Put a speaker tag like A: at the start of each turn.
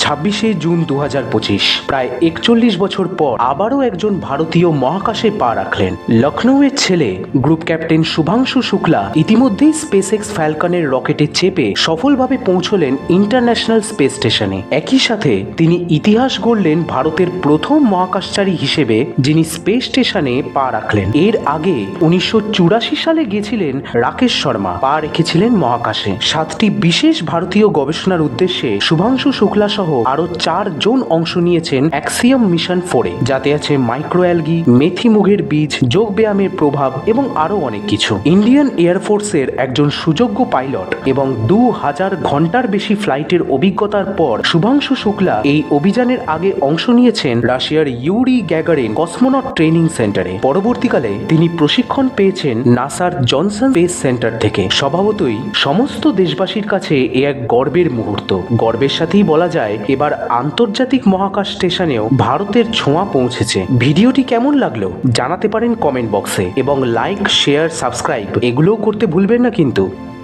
A: ছাব্বিশে জুন দু প্রায় একচল্লিশ বছর পর আবারও একজন ভারতীয় মহাকাশে পা রাখলেন। লখনৌয়ের ছেলে গ্রুপ ক্যাপ্টেন শুভাংশু শুক্লা ইতিমধ্যেই স্পেস এক্স ফ্যালকনের রকেটে চেপে সফলভাবে পৌঁছলেন ইন্টারন্যাশনাল স্পেস স্টেশনে। একই সাথে তিনি ইতিহাস গড়লেন ভারতের প্রথম মহাকাশচারী হিসেবে, যিনি স্পেস স্টেশনে পা রাখলেন। এর আগে উনিশশো চুরাশি সালে গিয়েছিলেন রাকেশ শর্মা। পা রেখেছিলেন মহাকাশে। সাতটি বিশেষ ভারতীয় গবেষণার উদ্দেশ্যে শুভাংশু শুক্লা সহ আরও চার জন অংশ নিয়েছেন অ্যাক্সিয়াম মিশন ফোরে, যাতে আছে মাইক্রো অ্যালগি মেথি মুগের বীজ যোগ ব্যায়ামের প্রভাব এবং আরও অনেক কিছু। ইন্ডিয়ান এয়ারফোর্সের একজন সুযোগ্য পাইলট এবং দু হাজার ঘণ্টার বেশি ফ্লাইটের অভিজ্ঞতার পর শুভাংশু শুক্লা এই অভিযানের আগে অংশ নিয়েছেন রাশিয়ার ইউরি গ্যাগারিন কসমোনট ট্রেনিং সেন্টারে। পরবর্তীকালে তিনি প্রশিক্ষণ পেয়েছেন নাসার জনসন স্পেস সেন্টার থেকে। স্বভাবতই সমস্ত দেশবাসীর কাছে এ এক গর্বের মুহূর্ত। গর্বের সাথেই বলা যায় এবার আন্তর্জাতিক মহাকাশ স্টেশনেও ভারতের ছোঁয়া পৌঁছেছে। ভিডিওটি কেমন লাগল জানাতে পারেন কমেন্ট বক্সে এবং লাইক শেয়ার সাবস্ক্রাইব এগুলোও করতে ভুলবেন না কিন্তু।